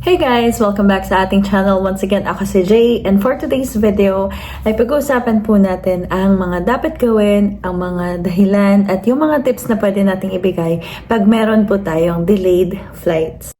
Hey guys! Welcome back sa ating channel. Once again, ako si Jay. And for today's video, ay pag-uusapan po natin ang mga dapat gawin, ang mga dahilan, at yung mga tips na pwede nating ibigay pag meron po tayong delayed flights.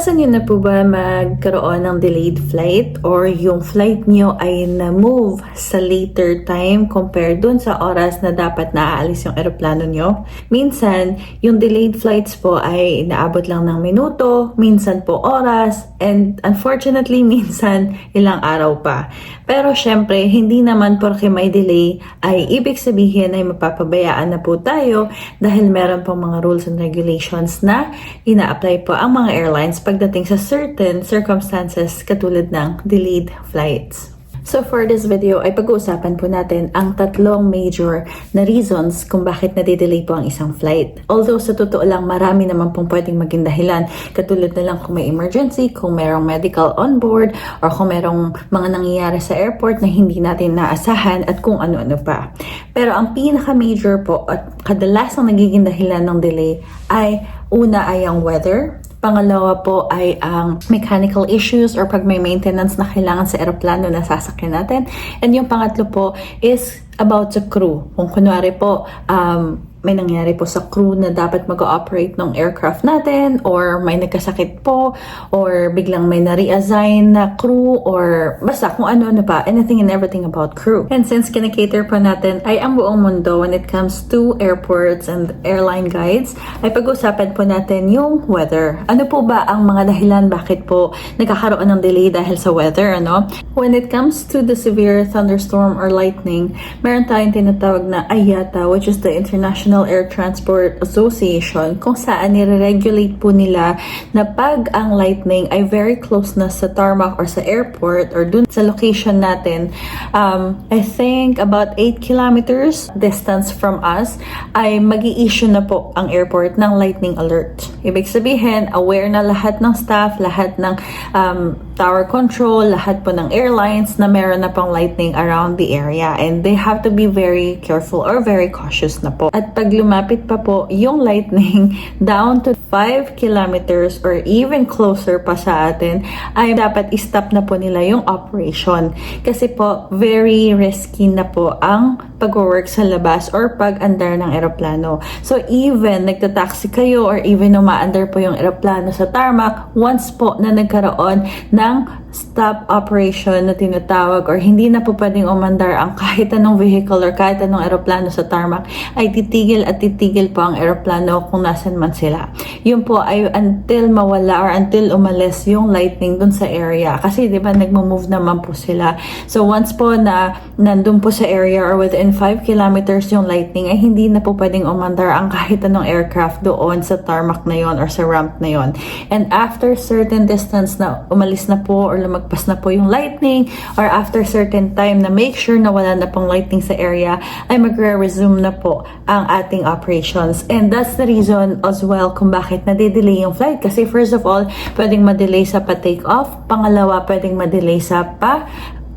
Naranasan niyo na po ba magkaroon ng delayed flight or yung flight niyo ay na-move sa later time compared dun sa oras na dapat naaalis yung eroplano niyo? Minsan, yung delayed flights po ay inaabot lang ng minuto, minsan po oras, and unfortunately, minsan ilang araw pa. Pero syempre, hindi naman porke may delay ay ibig sabihin ay mapapabayaan na po tayo dahil meron pong mga rules and regulations na ina-apply po ang mga airlines pagdating sa certain circumstances katulad ng delayed flights. So for this video ay pag-uusapan po natin ang tatlong major na reasons kung bakit nadidelay po ang isang flight. Although sa totoo lang marami naman pong pwedeng maging dahilan katulad na lang kung may emergency, kung merong medical on board, or kung merong mga nangyayari sa airport na hindi natin naasahan at kung ano-ano pa. Pero ang pinaka-major po at kadalasang nagiging dahilan ng delay ay una ay ang weather, Pangalawa po ay ang mechanical issues or pag may maintenance na kailangan sa eroplano na sasakyan natin. And yung pangatlo po is about the crew. Kung kunwari po, um, may nangyari po sa crew na dapat mag-ooperate ng aircraft natin or may nagkasakit po or biglang may na-reassign na crew or basta kung ano-ano pa, anything and everything about crew. And since kinakater po natin ay ang buong mundo when it comes to airports and airline guides, ay pag-usapan po natin yung weather. Ano po ba ang mga dahilan bakit po nagkakaroon ng delay dahil sa weather, ano? When it comes to the severe thunderstorm or lightning, meron tayong tinatawag na IATA, which is the International Air Transport Association, kung saan nire-regulate po nila na pag ang lightning ay very close na sa tarmac or sa airport or dun sa location natin, um, I think about 8 kilometers distance from us, ay mag issue na po ang airport ng lightning alert. Ibig sabihin, aware na lahat ng staff, lahat ng um, tower control, lahat po ng airlines na meron na pang lightning around the area and they have to be very careful or very cautious na po. At pag lumapit pa po yung lightning down to 5 kilometers or even closer pa sa atin, ay dapat i-stop na po nila yung operation. Kasi po, very risky na po ang pag-work sa labas or pag-andar ng eroplano. So even nagta-taxi kayo or even umaandar po yung eroplano sa tarmac, once po na nagkaroon ng stop operation na tinatawag or hindi na po pwedeng umandar ang kahit anong vehicle or kahit anong eroplano sa tarmac, ay titigil at titigil po ang eroplano kung nasan man sila. Yun po ay until mawala or until umalis yung lightning dun sa area. Kasi di ba nagmo-move naman po sila. So once po na nandun po sa area or within 5 kilometers yung lightning ay hindi na po pwedeng umandar ang kahit anong aircraft doon sa tarmac na yon or sa ramp na yon. And after certain distance na umalis na po or lumagpas na po yung lightning or after certain time na make sure na wala na pong lightning sa area ay magre-resume na po ang ating operations. And that's the reason as well kung bakit nade-delay yung flight. Kasi first of all, pwedeng ma-delay sa pa-take off. Pangalawa, pwedeng ma-delay sa pa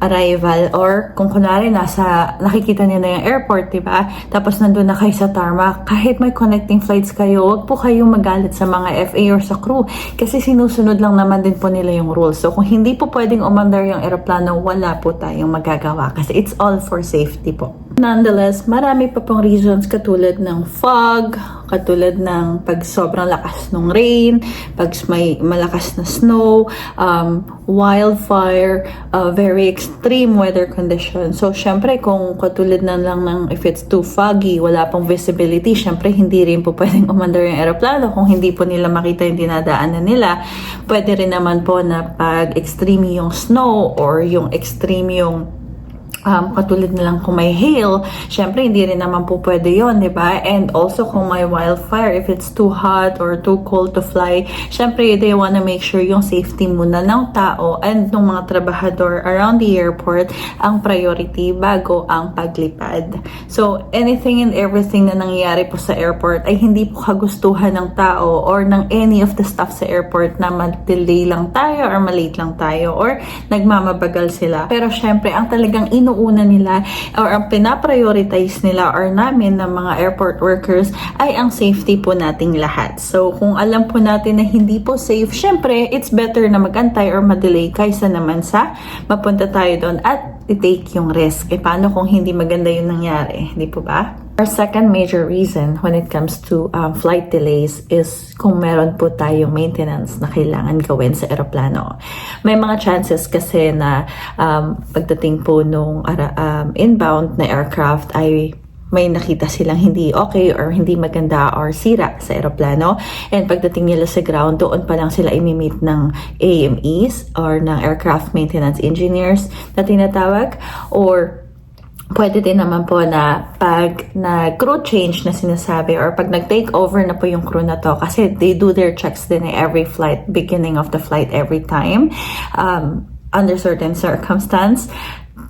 arrival or kung kunwari nasa nakikita niyo na yung airport, 'di ba? Tapos nandun na kayo sa tarmac, kahit may connecting flights kayo, wag po kayong magalit sa mga FA or sa crew kasi sinusunod lang naman din po nila yung rules. So kung hindi po pwedeng umandar yung eroplano, wala po tayong magagawa kasi it's all for safety po. Nonetheless, marami pa pong reasons katulad ng fog, katulad ng pag sobrang lakas ng rain, pag may malakas na snow, um, wildfire, uh, very extreme weather conditions. So, syempre, kung katulad na lang ng if it's too foggy, wala pong visibility, syempre, hindi rin po pwedeng umandar yung aeroplano kung hindi po nila makita yung dinadaanan nila. Pwede rin naman po na pag extreme yung snow or yung extreme yung um, katulad na lang kung may hail, syempre hindi rin naman po pwede yon di ba? And also kung may wildfire, if it's too hot or too cold to fly, syempre they wanna make sure yung safety muna ng tao and ng mga trabahador around the airport ang priority bago ang paglipad. So, anything and everything na nangyayari po sa airport ay hindi po kagustuhan ng tao or ng any of the staff sa airport na ma-delay lang tayo or malate lang tayo or nagmamabagal sila. Pero syempre, ang talagang inuuna nila or ang pinaprioritize nila or namin ng mga airport workers ay ang safety po nating lahat. So, kung alam po natin na hindi po safe, syempre, it's better na magantay or madelay kaysa naman sa mapunta tayo doon at i-take yung risk. E paano kung hindi maganda yung nangyari? Di po ba? Our second major reason when it comes to um, flight delays is kung meron po tayong maintenance na kailangan gawin sa aeroplano. May mga chances kasi na um, pagdating po nung um, inbound na aircraft ay may nakita silang hindi okay or hindi maganda or sira sa aeroplano. And pagdating nila sa ground, doon pa lang sila imimit ng AMEs or ng aircraft maintenance engineers na tinatawag or Pwede din naman po na pag na crew change na sinasabi or pag nag-take over na po yung crew na to kasi they do their checks din eh, every flight, beginning of the flight every time um, under certain circumstance.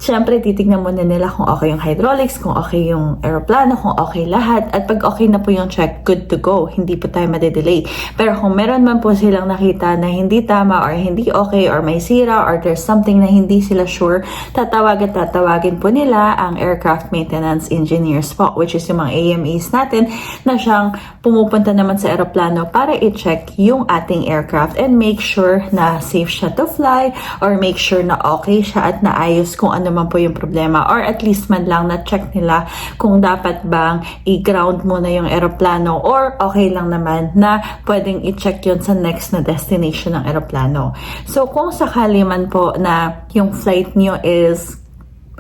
Siyempre, titignan muna nila kung okay yung hydraulics, kung okay yung aeroplano, kung okay lahat. At pag okay na po yung check, good to go. Hindi po tayo madedelay. Pero kung meron man po silang nakita na hindi tama or hindi okay or may sira or there's something na hindi sila sure, tatawag at tatawagin po nila ang aircraft maintenance engineers po, which is yung mga AMEs natin na siyang pumupunta naman sa aeroplano para i-check yung ating aircraft and make sure na safe siya to fly or make sure na okay siya at naayos kung ano man po yung problema or at least man lang na check nila kung dapat bang i-ground muna yung aeroplano or okay lang naman na pwedeng i-check yun sa next na destination ng aeroplano. So kung sakali man po na yung flight nyo is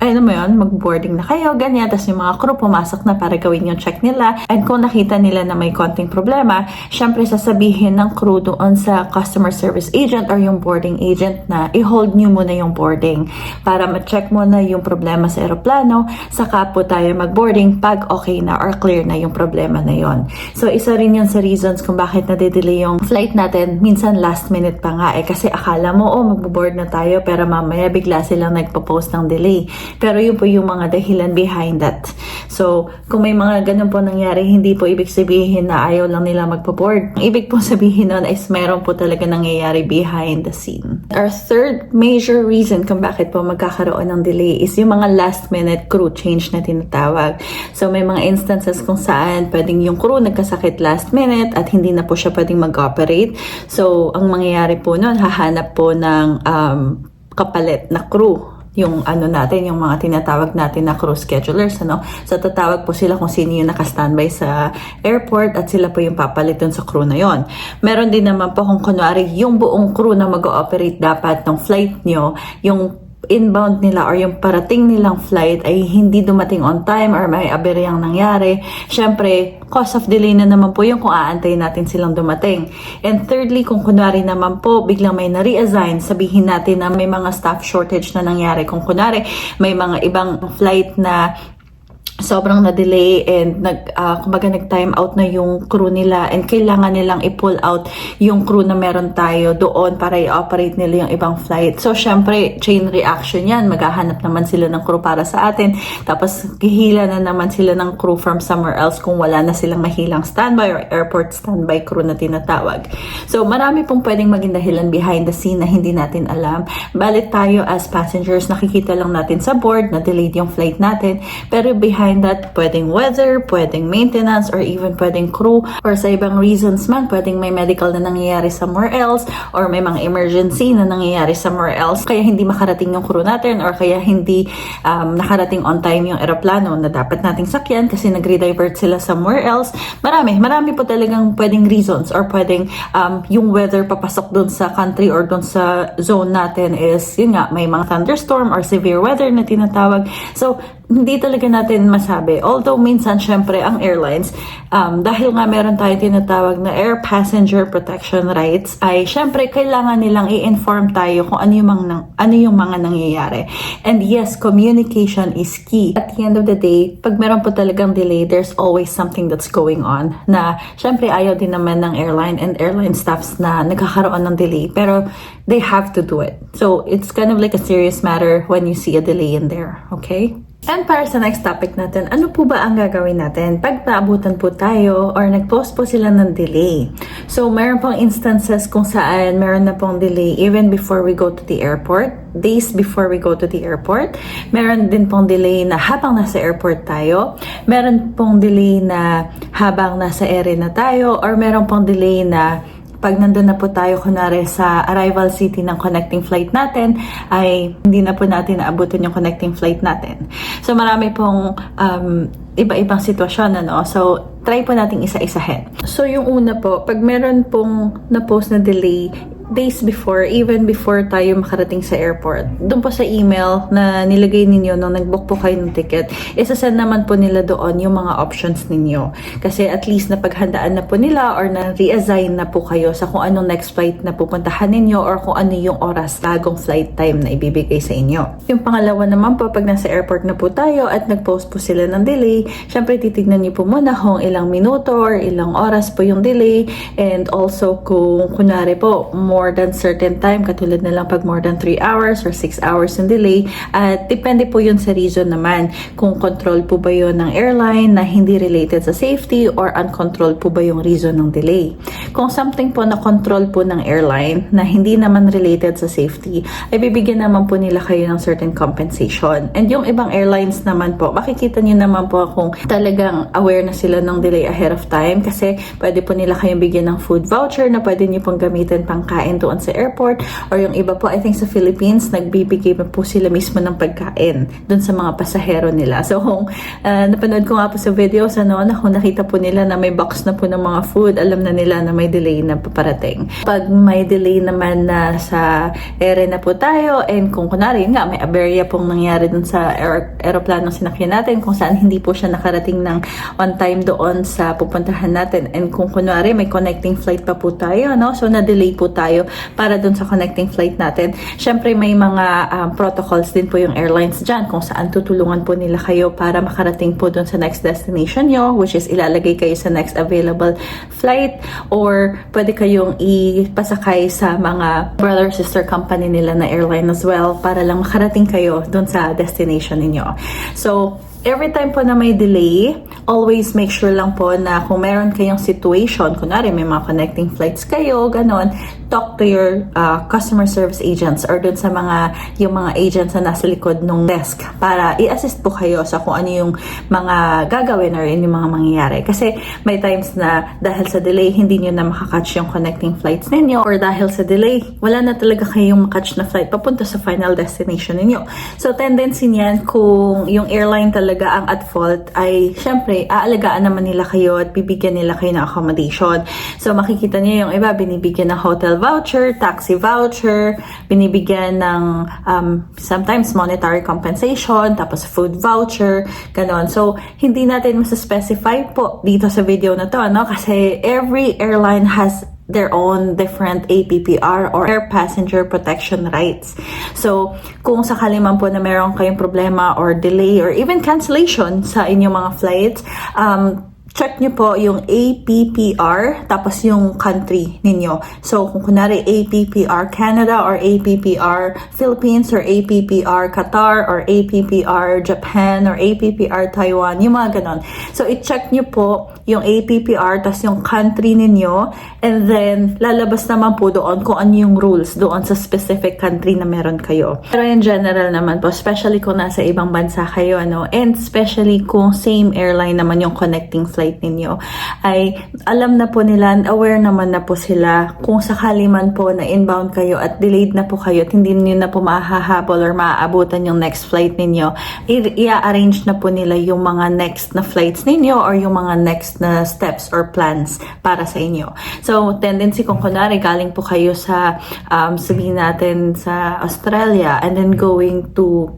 ay ano mo yun, mag-boarding na kayo, ganyan. Tapos yung mga crew pumasok na para gawin yung check nila. And kung nakita nila na may konting problema, syempre sasabihin ng crew doon sa customer service agent or yung boarding agent na i-hold nyo muna yung boarding para ma-check mo na yung problema sa aeroplano. Saka po tayo mag-boarding pag okay na or clear na yung problema na yon. So isa rin yun sa reasons kung bakit nadidelay yung flight natin. Minsan last minute pa nga eh kasi akala mo oh mag-board na tayo pero mamaya bigla silang nagpo-post ng delay. Pero yun po yung mga dahilan behind that. So, kung may mga ganun po nangyari, hindi po ibig sabihin na ayaw lang nila magpa-board. Ibig po sabihin nun is meron po talaga nangyayari behind the scene. Our third major reason kung bakit po magkakaroon ng delay is yung mga last minute crew change na tinatawag. So, may mga instances kung saan pwedeng yung crew nagkasakit last minute at hindi na po siya pwedeng mag-operate. So, ang mangyayari po nun, hahanap po ng um, kapalit na crew yung ano natin, yung mga tinatawag natin na crew schedulers, ano. So, tatawag po sila kung sino yung naka-standby sa airport at sila po yung papalit dun sa crew na yon. Meron din naman po kung kunwari yung buong crew na mag-ooperate dapat ng flight nyo, yung inbound nila or yung parating nilang flight ay hindi dumating on time or may aberyang nangyari, syempre, cause of delay na naman po yung kung aantayin natin silang dumating. And thirdly, kung kunwari naman po, biglang may na-reassign, sabihin natin na may mga staff shortage na nangyari. Kung kunwari, may mga ibang flight na sobrang na-delay and nag, uh, kumbaga nag-time out na yung crew nila and kailangan nilang i-pull out yung crew na meron tayo doon para i-operate nila yung ibang flight. So, syempre, chain reaction yan. Maghahanap naman sila ng crew para sa atin. Tapos, kihila na naman sila ng crew from somewhere else kung wala na silang mahilang standby or airport standby crew na tinatawag. So, marami pong pwedeng maging dahilan behind the scene na hindi natin alam. Balit tayo as passengers, nakikita lang natin sa board na delayed yung flight natin. Pero behind behind that, pwedeng weather, pwedeng maintenance, or even pwedeng crew, or sa ibang reasons man, pwedeng may medical na nangyayari somewhere else, or may mga emergency na nangyayari somewhere else, kaya hindi makarating yung crew natin, or kaya hindi um, nakarating on time yung aeroplano na dapat nating sakyan kasi nag-redivert sila somewhere else. Marami, marami po talagang pwedeng reasons, or pwedeng um, yung weather papasok dun sa country or dun sa zone natin is, yun nga, may mga thunderstorm or severe weather na tinatawag. So, hindi talaga natin masabi. Although minsan, syempre, ang airlines, um, dahil nga meron tayo tinatawag na Air Passenger Protection Rights, ay syempre, kailangan nilang i-inform tayo kung ano yung, mga, ano yung mga nangyayari. And yes, communication is key. At the end of the day, pag meron po talagang delay, there's always something that's going on na syempre ayaw din naman ng airline and airline staffs na nagkakaroon ng delay. Pero they have to do it. So it's kind of like a serious matter when you see a delay in there. Okay? And para sa next topic natin, ano po ba ang gagawin natin pag naabutan po tayo or nag-post po sila ng delay? So, meron pong instances kung saan meron na pong delay even before we go to the airport, days before we go to the airport. Meron din pong delay na habang nasa airport tayo. Meron pong delay na habang nasa ere na tayo or meron pong delay na pag nandun na po tayo kunwari sa arrival city ng connecting flight natin, ay hindi na po natin naabutan yung connecting flight natin. So marami pong um, iba-ibang sitwasyon, ano? So, try po nating isa-isahin. So, yung una po, pag meron pong na-post na delay, days before, even before tayo makarating sa airport, doon po sa email na nilagay ninyo nung nag-book po kayo ng ticket, isasend naman po nila doon yung mga options ninyo. Kasi at least napaghandaan na po nila or na-reassign na po kayo sa kung anong next flight na pupuntahan ninyo or kung ano yung oras bagong flight time na ibibigay sa inyo. Yung pangalawa naman po, pag nasa airport na po tayo at nag-post po sila ng delay, syempre titignan niyo po muna kung ilang minuto or ilang oras po yung delay and also kung kunwari po more than certain time, katulad na lang pag more than 3 hours or 6 hours yung delay. At depende po yun sa reason naman kung control po ba yun ng airline na hindi related sa safety or uncontrolled po ba yung reason ng delay. Kung something po na control po ng airline na hindi naman related sa safety, ay bibigyan naman po nila kayo ng certain compensation. And yung ibang airlines naman po, makikita nyo naman po kung talagang aware na sila ng delay ahead of time kasi pwede po nila kayong bigyan ng food voucher na pwede nyo pong gamitin pang kain doon sa airport or yung iba po, I think sa Philippines, nagbibigay pa po sila mismo ng pagkain doon sa mga pasahero nila. So kung uh, napanood ko nga po sa videos, ano, na kung nakita po nila na may box na po ng mga food, alam na nila na may delay na paparating. Pag may delay naman na sa ere na po tayo and kung kunwari nga may aberya pong nangyari dun sa aer- aeroplano sinakyan natin kung saan hindi po siya nakarating ng on time doon sa pupuntahan natin and kung kunwari may connecting flight pa po tayo no so na-delay po tayo para dun sa connecting flight natin syempre may mga um, protocols din po yung airlines dyan kung saan tutulungan po nila kayo para makarating po dun sa next destination nyo which is ilalagay kayo sa next available flight or pwede kayong ipasakay sa mga brother sister company nila na airline as well para lang makarating kayo dun sa destination ninyo. So, every time po na may delay, always make sure lang po na kung meron kayong situation, kunwari may mga connecting flights kayo, ganon, talk to your uh, customer service agents or dun sa mga, yung mga agents na nasa likod ng desk para i-assist po kayo sa kung ano yung mga gagawin or yung mga mangyayari. Kasi may times na dahil sa delay, hindi nyo na makakatch yung connecting flights ninyo or dahil sa delay, wala na talaga kayong makatch na flight papunta sa final destination ninyo. So, tendency niyan kung yung airline talaga ang at fault ay syempre, aalagaan naman nila kayo at bibigyan nila kayo ng accommodation. So, makikita niyo yung iba, binibigyan ng hotel voucher, taxi voucher, binibigyan ng um, sometimes monetary compensation, tapos food voucher, ganon. So, hindi natin masa-specify po dito sa video na to, no? Kasi every airline has their own different APPR or Air Passenger Protection Rights. So, kung sakali man po na meron kayong problema or delay or even cancellation sa inyong mga flights, um, check nyo po yung APPR tapos yung country ninyo. So, kung kunwari APPR Canada or APPR Philippines or APPR Qatar or APPR Japan or APPR Taiwan, yung mga ganon. So, i-check nyo po yung APPR tapos yung country ninyo and then lalabas naman po doon kung ano yung rules doon sa specific country na meron kayo. Pero in general naman po, especially kung nasa ibang bansa kayo, ano, and especially kung same airline naman yung connecting flight ninyo, ay alam na po nila, aware naman na po sila kung sakali man po na inbound kayo at delayed na po kayo at hindi niyo na po mahahabol or maaabutan yung next flight ninyo, i-arrange na po nila yung mga next na flights ninyo or yung mga next na steps or plans para sa inyo. So, tendency kung kunwari galing po kayo sa, um, sabihin natin sa Australia and then going to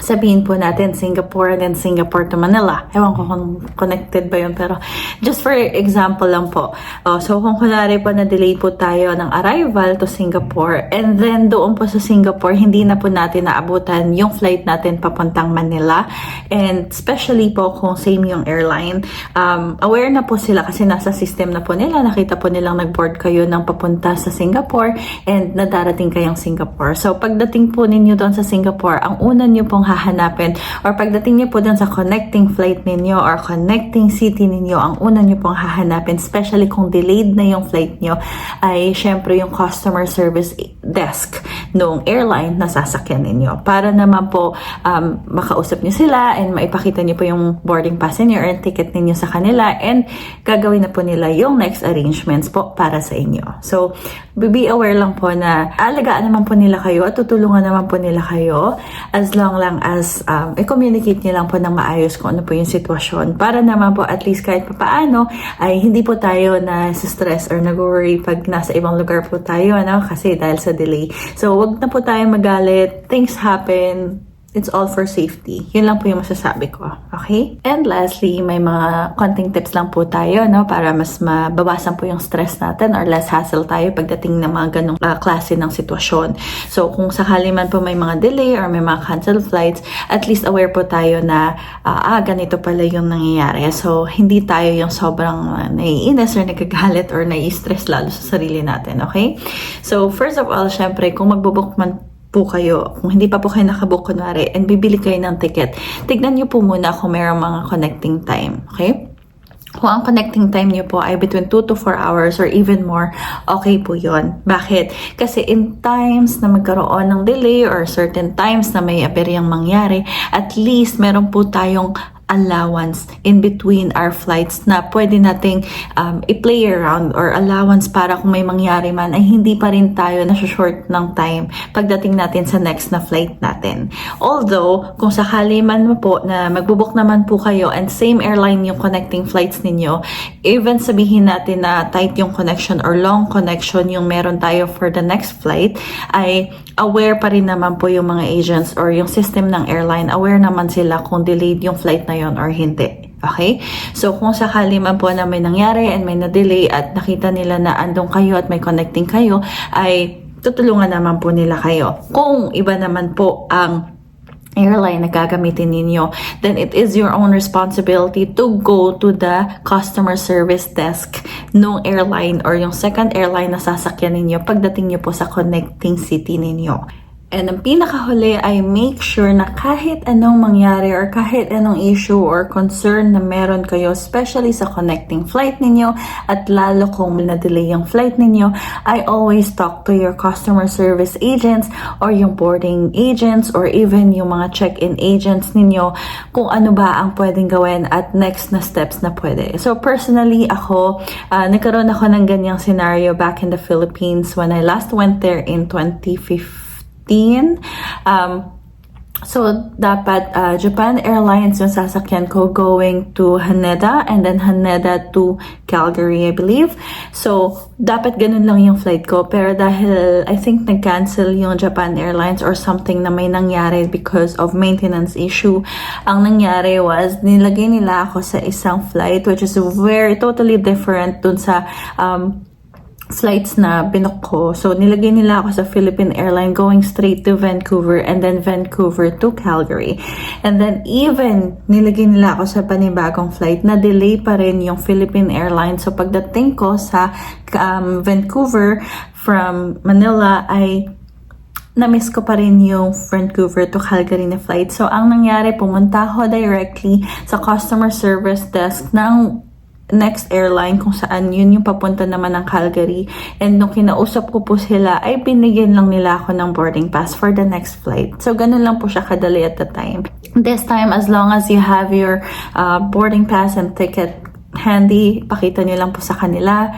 sabihin po natin Singapore and then Singapore to Manila. Ewan ko kung connected ba yun pero just for example lang po. Oh, so kung kunwari po na-delay po tayo ng arrival to Singapore and then doon po sa Singapore hindi na po natin naabutan yung flight natin papuntang Manila and especially po kung same yung airline um, aware na po sila kasi nasa system na po nila nakita po nilang nag-board kayo ng papunta sa Singapore and nadarating kayong Singapore. So pagdating po ninyo doon sa Singapore, ang una nyo pong hahanapin or pagdating niyo po dun sa connecting flight ninyo or connecting city ninyo, ang una niyo pong hahanapin, especially kung delayed na yung flight niyo, ay syempre yung customer service desk nung airline na sasakyan ninyo. Para naman po um, makausap niyo sila and maipakita niyo po yung boarding pass niyo or ticket ninyo sa kanila and gagawin na po nila yung next arrangements po para sa inyo. So, be aware lang po na alagaan naman po nila kayo at tutulungan naman po nila kayo as long lang as um, i-communicate niyo lang po ng maayos kung ano po yung sitwasyon para naman po at least kahit papaano ay hindi po tayo na stress or nag-worry pag nasa ibang lugar po tayo ano kasi dahil sa delay. So wag na po tayo magalit. Things happen. It's all for safety. Yun lang po yung masasabi ko. Okay? And lastly, may mga konting tips lang po tayo, no? Para mas mabawasan po yung stress natin or less hassle tayo pagdating ng mga ganong uh, klase ng sitwasyon. So, kung sakali man po may mga delay or may mga cancelled flights, at least aware po tayo na, uh, ah, ganito pala yung nangyayari. So, hindi tayo yung sobrang uh, naiinis or nagagalit or nai-stress lalo sa sarili natin. Okay? So, first of all, syempre, kung magbubook man po kayo, kung hindi pa po kayo nakabook kunwari, and bibili kayo ng ticket, tignan nyo po muna kung mayroong mga connecting time. Okay? Kung ang connecting time nyo po ay between 2 to 4 hours or even more, okay po yon. Bakit? Kasi in times na magkaroon ng delay or certain times na may aperyang mangyari, at least meron po tayong allowance in between our flights na pwede nating um, i-play around or allowance para kung may mangyari man ay hindi pa rin tayo na short ng time pagdating natin sa next na flight natin. Although, kung sakali man po na magbubuk naman po kayo and same airline yung connecting flights ninyo, even sabihin natin na tight yung connection or long connection yung meron tayo for the next flight, ay aware pa rin naman po yung mga agents or yung system ng airline, aware naman sila kung delayed yung flight na yon or hindi. Okay? So, kung sakali man po na may nangyari and may na-delay at nakita nila na andong kayo at may connecting kayo, ay tutulungan naman po nila kayo. Kung iba naman po ang airline na gagamitin ninyo, then it is your own responsibility to go to the customer service desk ng airline or yung second airline na sasakyan ninyo pagdating nyo po sa connecting city ninyo. And ang pinakahuli ay make sure na kahit anong mangyari or kahit anong issue or concern na meron kayo, especially sa connecting flight ninyo at lalo kung na-delay yung flight ninyo, I always talk to your customer service agents or yung boarding agents or even yung mga check-in agents ninyo kung ano ba ang pwedeng gawin at next na steps na pwede. So personally, ako, uh, nagkaroon ako ng ganyang scenario back in the Philippines when I last went there in 2015 Um, so, dapat uh, Japan Airlines yung sasakyan ko going to Haneda and then Haneda to Calgary, I believe. So, dapat ganun lang yung flight ko. Pero dahil I think nag-cancel yung Japan Airlines or something na may nangyari because of maintenance issue, ang nangyari was nilagay nila ako sa isang flight which is very totally different dun sa um, flights na binook ko. So, nilagay nila ako sa Philippine Airline going straight to Vancouver and then Vancouver to Calgary. And then, even nilagay nila ako sa panibagong flight na delay pa rin yung Philippine Airlines. So, pagdating ko sa um, Vancouver from Manila ay na-miss ko pa rin yung Vancouver to Calgary na flight. So, ang nangyari, pumunta ako directly sa customer service desk ng next airline kung saan yun yung papunta naman ng Calgary. And nung kinausap ko po sila, ay binigyan lang nila ako ng boarding pass for the next flight. So, ganun lang po siya kadali at the time. This time, as long as you have your uh, boarding pass and ticket handy, pakita nyo lang po sa kanila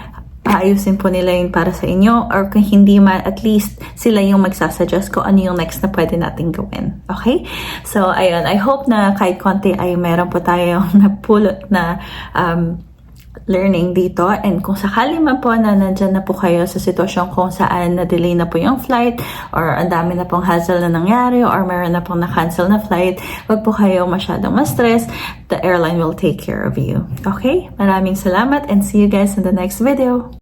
paayusin po nila yun para sa inyo or kung hindi man, at least sila yung magsasuggest kung ano yung next na pwede natin gawin. Okay? So, ayun. I hope na kahit konti ay meron po tayong napulot na um, learning dito and kung sakali man po na nandyan na po kayo sa sitwasyon kung saan na-delay na po yung flight or ang dami na pong hassle na nangyari or meron na pong na-cancel na flight, wag po kayo masyadong ma-stress. The airline will take care of you. Okay? Maraming salamat and see you guys in the next video.